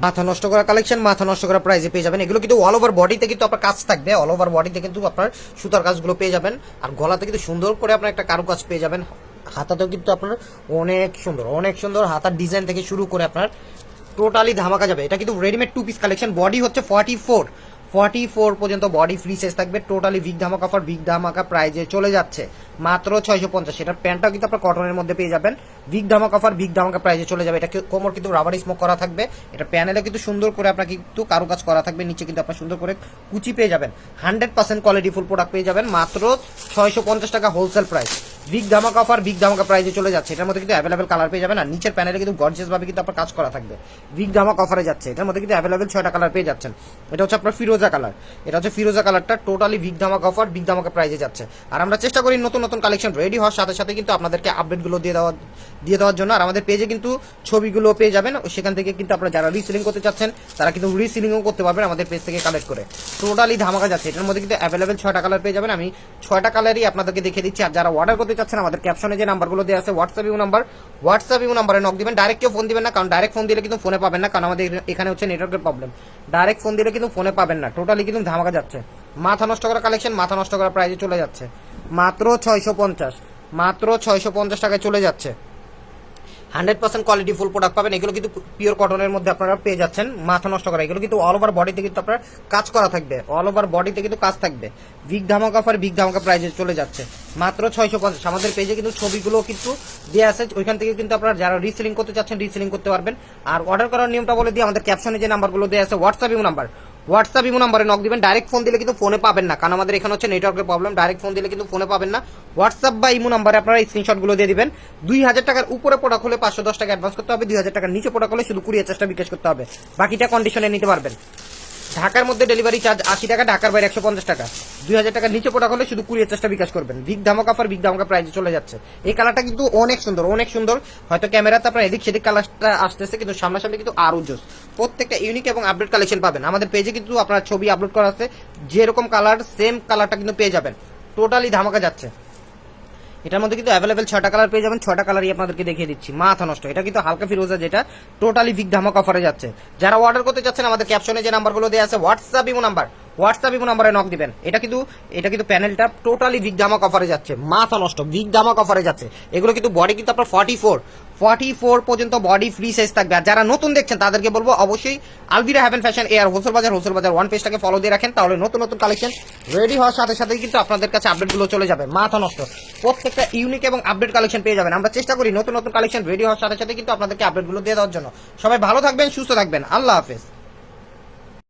মাথা নষ্ট করা কালেকশন মাথা নষ্ট করা প্রাইজে পেয়ে যাবেন। এগুলো কিন্তু অল ওভার বডিতে কিন্তু আপনার কাজ থাকবে। অল ওভার বডিতে কিন্তু আপনার সুতার কাজগুলো পেয়ে যাবেন। আর গলাতে কিন্তু সুন্দর করে আপনার একটা কারুকাজ পেয়ে যাবেন। হাতাতেও কিন্তু আপনার অনেক সুন্দর অনেক সুন্দর হাতার ডিজাইন থেকে শুরু করে আপনার টোটালি ধামাকা যাবে। এটা কিন্তু readymade two piece collection body হচ্ছে ফর্টি ফোর ফর্টি ফোর পর্যন্ত বডি ফ্রি সাইজ থাকবে। টোটালি বিগ ধামাকা অফার বিগ ধামাকা প্রাইজে চলে যাচ্ছে। মাত্র ছয়শো পঞ্চাশ। এটার প্যান্টটাও কিন্তু আপনার কটনের মধ্যে পেয়ে যাবেন। বিগ ধামাকা অফার বিগ ধামাকা প্রাইজে চলে যাবে। এটা কোমর কিন্তু রাবার স্মোক করা থাকবে। এটা প্যানেলে কিন্তু সুন্দর করে আপনার কিন্তু কারুকাজ করা থাকবে। নিচে কিন্তু আপনার সুন্দর করে কুচি পেয়ে যাবেন। Hundred percent quality full product পেয়ে যাবেন। মাত্র ছয়শো পঞ্চাশ টাকা হোলসেল প্রাইস বিগ ধামাকা অফার বিগ ধামাকা প্রাইজে চলে যাচ্ছে। এটার মধ্যে কিন্তু অ্যাভেলেবেল কালার পেয়ে যাবেন, আর নিচের প্যানেলে কিন্তু গর্জিয়াস ভাবে কিন্তু আপনার কাজ করা থাকবে। বিগ ধামাকা অফারে যাচ্ছে, এটার মধ্যে কিন্তু অ্যাভেলেবেল ছয়টা কালার পেয়ে যাচ্ছেন। এটা হচ্ছে আপনার ফিরোজা কালার এটা হচ্ছে ফিরোজা কালারটা টোটালি বিগ ধামাকা অফার বিগ ধামাকা প্রাইজে যাচ্ছে। আর আমরা চেষ্টা করি নতুন নতুন কালেকশন রেডি হওয়ার সাথে সাথে কিন্তু আপনাদেরকে আপডেটগুলো দিয়ে দেওয়া দিয়ে দেওয়ার জন্য। আর আমাদের পেজে কিন্তু ছবিগুলো পেয়ে যাবেন। সেখান থেকে কিন্তু আপনারা যারা রিসিলিং করতে চাচ্ছেন, তারা কিন্তু রিসিলিংও করতে পারবেন আমাদের পেজ থেকে কালেক্ট করে। টোটালি ধামাকা যাচ্ছে। এটার মধ্যে কিন্তু অ্যাভেলেবেল ছয়টা কালার পেয়ে যাবেন। আমি ছয়টা কালারই আপনাদেরকে দেখিয়ে দিচ্ছি। আর যারা অর্ডার করতে চাচ্ছেন, আমাদের ক্যাপশনে যে নাম্বারগুলো দেওয়া আছে WhatsApp you number WhatsApp you নাম্বারে নক দিবেন। ডাইরেক্ট কেউ ফোন দিবেন না, কারণ ডাইরেক্ট ফোন দিলে কিন্তু ফোনে পাবেন না, কারণ আমাদের এখানে হচ্ছে নেটওয়ার্কের প্রবলেম ডাইরেক্ট ফোন দিলে কিন্তু ফোনে পাবেন না টোটালি কিন্তু ধামাকা যাচ্ছে। মাথা নষ্ট করা কালেকশন মাথা নষ্ট করা প্রাইজে চলে যাচ্ছে। মাত্র ছয়শো পঞ্চাশ, মাত্র ছয়শো পঞ্চাশ টাকায় চলে যাচ্ছে। Hundred percent quality full product পাবেন। এগুলো কিন্তু পিওর কটনের মধ্যে আপনারা পেয়ে যাচ্ছেন। মাথা নষ্ট করা। এগুলো কিন্তু অল ওভার বডিতে কিন্তু আপনার কাজ করা থাকবে। অল ওভার বডিতে কিন্তু কাজ থাকবে। বিগ ধামাকা অফার বিগ ধামাকা প্রাইজে চলে যাচ্ছে। মাত্র ছয়শো পঞ্চাশ। আমাদের পেজে কিন্তু ছবিগুলো কিন্তু দেওয়া আছে। ওইখান থেকে কিন্তু আপনারা যারা রিসেলিং করতে চাচ্ছেন রিসেলিং করতে পারবেন। আর অর্ডার করার নিয়মটা বলে দিয়ে আমাদের ক্যাপশনে যে নাম্বারগুলো দেওয়া আছে হোয়াটসঅ্যাপ নাম্বার হোয়াটসঅ্যাপ ইমো নাম্বারে নক দিবেন। ডাইরেক্ট ফোন দিলে কিন্তু ফোনে পাবেন না। কারণ আমাদের এখানে হচ্ছে নেটওয়ার্কের প্রবলেম ডাইরেক্ট ফোন দিলে কিন্তু ফোনে পাবেন না। হোয়াটসঅ্যাপ বা ইমো নাম্বারে আপনারা স্ক্রিনশটগুলো দিয়ে দিবেন। দুই হাজার টাকার উপরে প্রোডাক্ট হলে পাঁচশো দশ টাকা অ্যাডভান্স করতে হবে। দুই হাজার টাকার নিচে প্রোডাক্ট হলে শুধু কুড়ি হাজার টাকা বিকাশ করতে হবে। বাকিটা কন্ডিশনে নিতে পারবেন। ঢাকার মধ্যে ডেলিভারি চার্জ আশি টাকা, ঢাকার বাইরে একশো পঞ্চাশ টাকা। দুই হাজার টাকার নিচে প্রোডাক্ট হলে শুধু কুড়ি চেষ্টা বিকাশ করবেন। বিগ ধামাকা অফার বিগ ধামাকা প্রাইজে চলে যাচ্ছে। এই কালারটা কিন্তু অনেক সুন্দর অনেক সুন্দর। হয়তো ক্যামেরাতে আপনার এদিক সেদিক কালারটা আসতেছে, কিন্তু সামনাসামনি কিন্তু আরও জোস। প্রত্যেকটা ইউনিক এবং আপডেট কালেকশন পাবেন। আমাদের পেজে কিন্তু আপনার ছবি আপলোড করা আছে। যেরকম কালার সেম কালারটা কিন্তু পেয়ে যাবেন। টোটালি ধামাকা যাচ্ছে। এটার মধ্যে কিন্তু অ্যাভেলেবেল ছটা কালার পেয়ে যাবেন। ছটা কালারই আপনাদেরকে দেখিয়ে দিচ্ছি। মাথা নষ্ট। এটা কিন্তু হালকা ফিরোজা যেটা টোটালি বিগ ধামাক অফারে যাচ্ছে। যারা অর্ডার করতে চাচ্ছেন, আমাদের ক্যাপশনে যে নাম্বারগুলো দেওয়া আছে WhatsApp imo number WhatsApp imo নাম্বারে নক দিবেন। এটা কিন্তু এটা কিন্তু প্যানেলটা টোটালি বিগ ধামাক অফারে যাচ্ছে। মাথা নষ্ট। বিগ ধামাক অফারে যাচ্ছে। এগুলো কিন্তু বডি কিন্তু আপনার ফর্টি ফোর ফর্টি ফোর পর্যন্ত বডি ফ্রি সাইজ থাকবে। আর যারা নতুন দেখছেন, তাদেরকে বলব অবশ্যই আলবিরা হ্যাভেন ফ্যাশন এয়ার হোলসেল বাজার হোলসেল বাজার ওয়ান পেজটাকে ফলো দিয়ে রাখেন। তাহলে নতুন নতুন কালেকশন রেডি হওয়ার সাথে সাথেই কিন্তু আপনাদের কাছে আপডেটগুলো চলে যাবে। মাথা নষ্ট। প্রত্যেকটা ইউনিক এবং আপডেট কালেকশন পেয়ে যাবেন। আমরা চেষ্টা করি নতুন নতুন কালেকশন রেডি হওয়ার সাথে সাথে কিন্তু আপনাদেরকে আপডেটগুলো দিয়ে দেওয়ার জন্য। সবাই ভালো থাকবেন, সুস্থ থাকবেন। আল্লাহ হাফেজ।